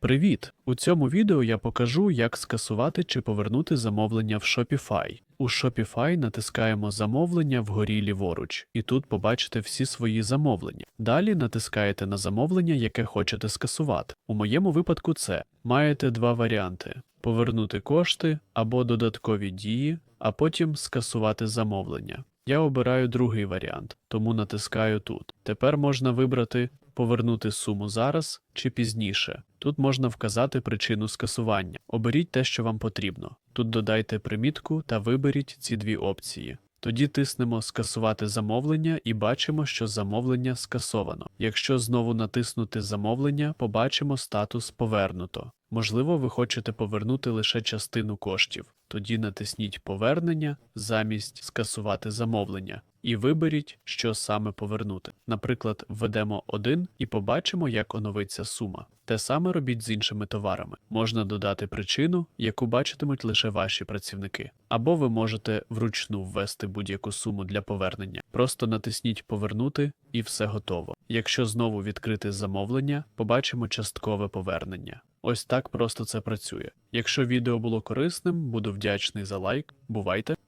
Привіт! У цьому відео я покажу, як скасувати чи повернути замовлення в Shopify. У Shopify натискаємо замовлення вгорі ліворуч, і тут побачите всі свої замовлення. Далі натискаєте на замовлення, яке хочете скасувати. У моєму випадку це маєте два варіанти: повернути кошти або додаткові дії, а потім скасувати замовлення. Я обираю другий варіант, тому натискаю тут. Тепер можна вибрати повернути суму зараз чи пізніше. Тут можна вказати причину скасування. Оберіть те, що вам потрібно. Тут додайте примітку та виберіть ці дві опції. Тоді тиснемо скасувати замовлення і бачимо, що замовлення скасовано. Якщо знову натиснути замовлення, побачимо статус повернуто. Можливо, ви хочете повернути лише частину коштів. Тоді натисніть повернення замість скасувати замовлення і виберіть, що саме повернути. Наприклад, введемо 1 і побачимо, як оновиться сума. Те саме робіть з іншими товарами. Можна додати причину, яку бачитимуть лише ваші працівники. Або ви можете вручну ввести будь-яку суму для повернення. Просто натисніть Повернути і все готово. Якщо знову відкрити замовлення, побачимо часткове повернення. Ось так просто це працює. Якщо відео було корисним, буду вдячний за лайк. Бувайте!